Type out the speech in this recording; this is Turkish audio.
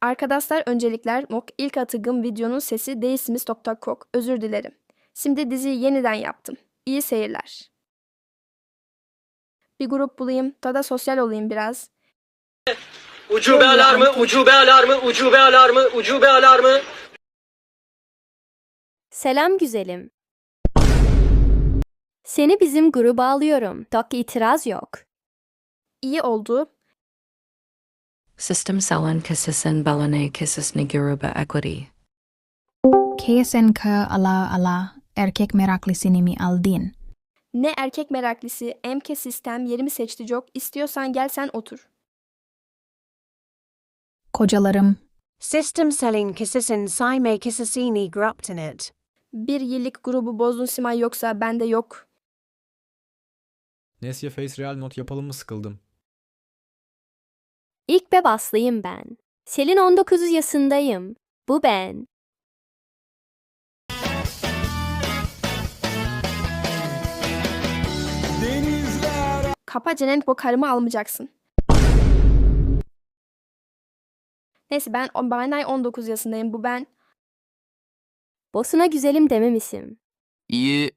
Arkadaşlar öncelikler nok ilk atığım videonun sesi değilsiniz.kok. Özür dilerim. Şimdi diziyi yeniden yaptım. İyi seyirler. Bir grup bulayım, da sosyal olayım biraz. Ucube alarmı, ucube alarmı, ucube alarmı, ucube alarmı. Selam güzelim. Seni bizim gruba alıyorum. Dok itiraz yok. İyi oldu. System Selon Kasisin Belane Kisisni Guruba Equity. KSNK ala ala erkek meraklısı mi aldın? Ne erkek meraklısı, emke sistem yerimi seçti çok. İstiyorsan gel sen otur. Kocalarım System selling kisisin saime kisisini gruptinit. Bir yıllık grubu bozdun Simay yoksa bende yok. Nesye Face Real not yapalım mı sıkıldım. İlk be baslıyım ben. Selin 19 yaşındayım. Bu ben. Kapa Cenen bu karımı almayacaksın. Neyse ben ben 19 yaşındayım. Bu ben. Bosuna güzelim dememişim. İyi